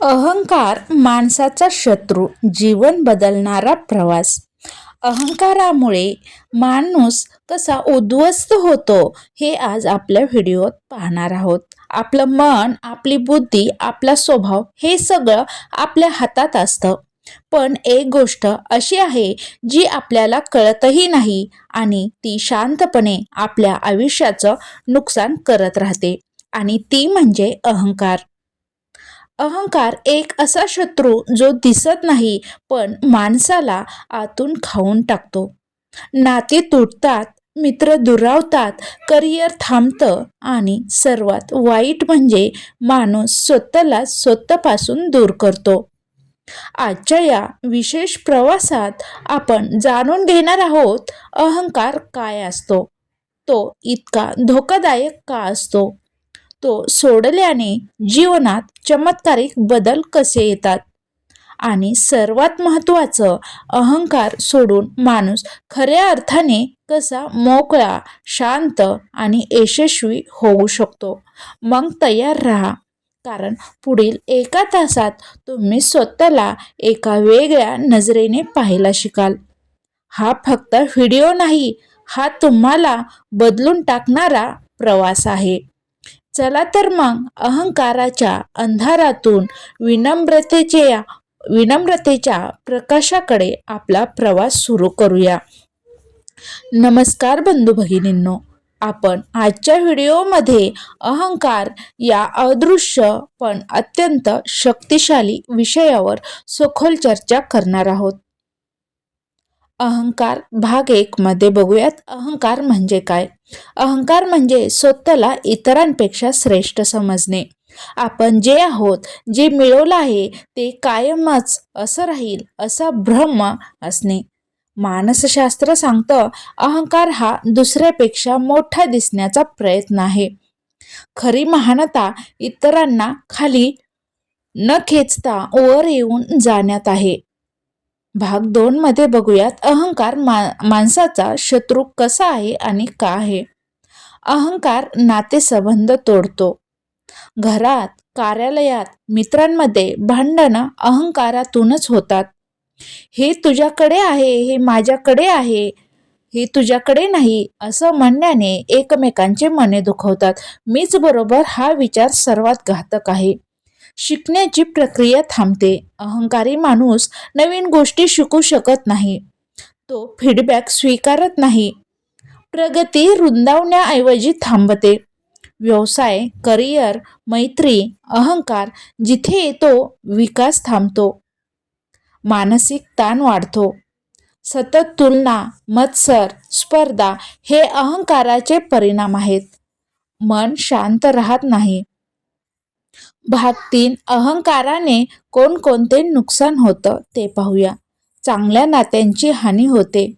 अहंकार माणसाचा शत्रू जीवन बदलणारा प्रवास. अहंकारामुळे माणूस कसा उद्ध्वस्त होतो हे आज आपल्या व्हिडिओत पाहणार आहोत. आपलं मन आपली बुद्धी आपला स्वभाव हे सगळं आपल्या हातात असतं. पण एक गोष्ट अशी आहे जी आपल्याला कळतही नाही आणि ती शांतपणे आपल्या आयुष्याचं नुकसान करत राहते. आणि ती म्हणजे अहंकार. अहंकार एक असा शत्रू जो दिसत नाही पण माणसाला आतून खाऊन टाकतो. नाते तुटतात मित्र दुरावतात करिअर थांबतं आणि सर्वात वाईट म्हणजे माणूस स्वतःला स्वतःपासून दूर करतो. आजच्या या विशेष प्रवासात आपण जाणून घेणार आहोत अहंकार काय असतो. तो इतका धोकादायक का असतो? तो सोडल्याने जीवनात चमत्कारिक बदल कसे येतात? आणि सर्वात महत्त्वाचं अहंकार सोडून माणूस खऱ्या अर्थाने कसा मोकळा शांत आणि यशस्वी होऊ शकतो? मग तयार राहा. कारण पुढील एका तासात तुम्ही स्वतःला एका वेगळ्या नजरेने पाहायला शिकाल. हा फक्त व्हिडिओ नाही हा तुम्हाला बदलून टाकणारा प्रवास आहे. चला तर मग अहंकाराच्या अंधारातून विनम्रतेच्या विनम्रतेच्या प्रकाशाकडे आपला प्रवास सुरू करूया. नमस्कार बंधू भगिनींनो आपण आजच्या व्हिडिओमध्ये अहंकार या अदृश्य पण अत्यंत शक्तिशाली विषयावर सखोल चर्चा करणार आहोत. अहंकार भाग एक मध्ये बघूयात अहंकार म्हणजे काय? अहंकार म्हणजे स्वतःला इतरांपेक्षा श्रेष्ठ समजणे. आपण जे आहोत जे मिळवलं आहे ते कायमच असं राहील असा भ्रम असणे. मानसशास्त्र सांगतं अहंकार हा दुसऱ्यापेक्षा मोठा दिसण्याचा प्रयत्न आहे. खरी महानता इतरांना खाली न खेचता वर येऊन जाण्यात आहे. भाग दोन मध्ये बघूयात अहंकार मा माणसाचा शत्रू कसा आहे आणि का आहे? अहंकार नातेसंबंध तोडतो. घरात कार्यालयात मित्रांमध्ये भांडणं अहंकारातूनच होतात. हे तुझ्याकडे आहे हे माझ्याकडे आहे हे तुझ्याकडे नाही असं म्हणण्याने एकमेकांचे मने दुखवतात. मीच बरोबर हा विचार सर्वात घातक आहे. शिकण्याची प्रक्रिया थांबते. अहंकारी माणूस नवीन गोष्टी शिकू शकत नाही. तो फीडबॅक स्वीकारत नाही. प्रगती रुंदावण्याऐवजी थांबते. व्यवसाय करिअर मैत्री अहंकार जिथे येतो विकास थांबतो. मानसिक ताण वाढतो. सतत तुलना मत्सर स्पर्धा हे अहंकाराचे परिणाम आहेत. मन शांत राहत नाही. भाग तीन अहंकाराने कोणकोणते नुकसान होतं ते पाहूया. चांगल्या नात्यांची हानी होते.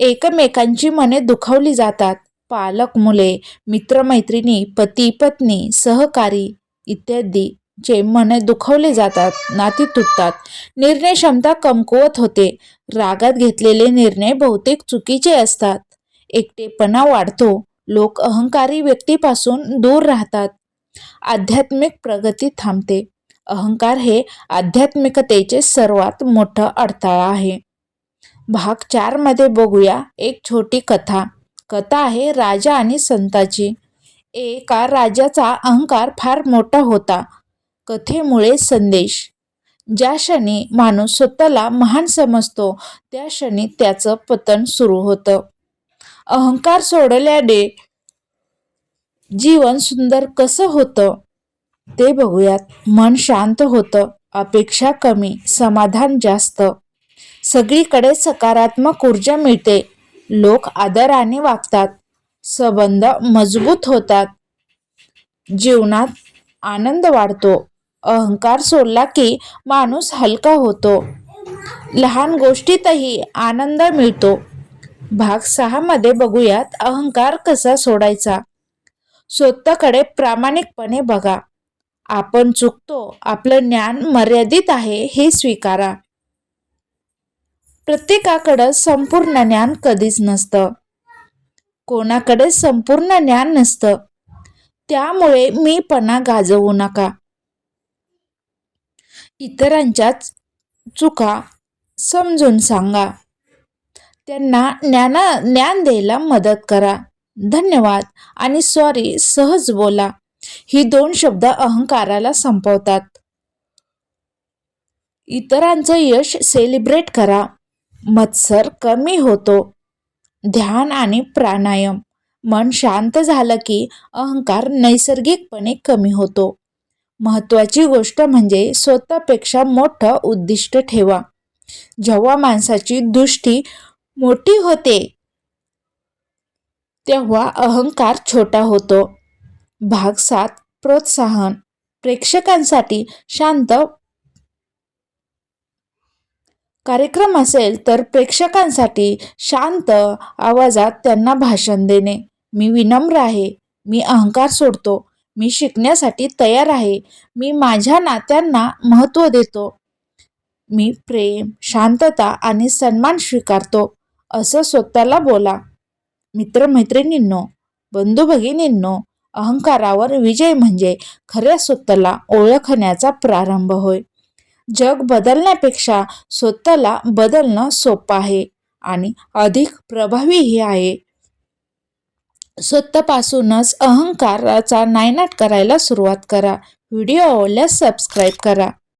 एकमेकांची मने दुखावली जातात. पालक मुले मित्रमैत्रिणी पती पत्नी सहकारी इत्यादी जे मने दुखवले जातात नाती तुटतात. निर्णय क्षमता कमकुवत होते. रागात घेतलेले निर्णय बहुतेक चुकीचे असतात. एकटेपणा वाढतो. लोक अहंकारी व्यक्तीपासून दूर राहतात. आध्यात्मिक प्रगती थांबते. अहंकार हे आध्यात्मिकतेचे सर्वात मोठं अडथळा आहे. भाग चारमध्ये बघूया एक छोटी कथा. कथा आहे राजा आणि संताची. एका राजाचा अहंकार फार मोठा होता. कथेमुळे संदेश. ज्या क्षणी माणूस स्वतःला महान समजतो त्या क्षणी त्याचं पतन सुरू होतं. अहंकार सोडल्याने जीवन सुंदर कसं होतं ते बघूयात. मन शांत होतं अपेक्षा कमी समाधान जास्त. सगळीकडे सकारात्मक ऊर्जा मिळते. लोक आदराने वागतात. संबंध मजबूत होतात. जीवनात आनंद वाढतो. अहंकार सोडला की माणूस हलका होतो. लहान गोष्टीतही आनंद मिळतो. भाग सहामध्ये बघूयात अहंकार कसा सोडायचा. स्वतःकडे प्रामाणिकपणे बघा. आपण चुकतो आपलं ज्ञान मर्यादित आहे हे स्वीकारा. प्रत्येकाकडं संपूर्ण ज्ञान कधीच नसतं. कोणाकडे संपूर्ण ज्ञान नसतं. त्यामुळे मीपणा गाजवू नका. इतरांच्या चुका समजून सांगा. त्यांना ज्ञाना ज्ञान द्यायला मदत करा. धन्यवाद. आणि सॉरी सहज बोला. ही दोन शब्द अहंकाराला संपवतात. इतरांचं यश सेलिब्रेट करा. मत्सर कमी होतो. ध्यान आणि प्राणायाम. मन शांत झालं की अहंकार नैसर्गिकपणे कमी होतो. महत्त्वाची गोष्ट म्हणजे स्वतःपेक्षा मोठं उद्दिष्ट ठेवा. जेव्हा माणसाची दृष्टी मोठी होते तेव्हा अहंकार छोटा होतो. भाग सात प्रोत्साहन. प्रेक्षकांसाठी शांत कार्यक्रम असेल तर प्रेक्षकांसाठी शांत आवाजात त्यांना भाषण देणे. मी विनम्र आहे. मी अहंकार सोडतो. मी शिकण्यासाठी तयार आहे. मी माझ्या नात्यांना महत्त्व देतो. मी प्रेम शांतता आणि सन्मान स्वीकारतो. असं स्वतःला बोला. मित्रमैत्रिणींनो बंधू भगिनींनो अहंकारावर विजय म्हणजे खऱ्या स्वतःला ओळखण्याचा प्रारंभ होय. जग बदलण्यापेक्षा स्वतःला बदलणं सोपं आहे आणि अधिक प्रभावीही आहे. स्वतःपासूनच अहंकाराचा नायनाट करायला सुरुवात करा. व्हिडिओ आवडल्यास सबस्क्राईब करा.